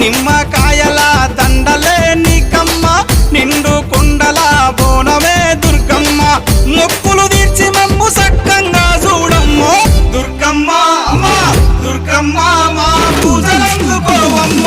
నిమ్మకాయల దండలే నీకమ్మ నిండు కుండల బోనమే దుర్గమ్మ. మొక్కులు తీర్చి మమ్ము సక్కంగా చూడమ్మో. దుర్గమ్మ అమ్మ దుర్గమ్మ మా పూజలందుకోవమ్మ.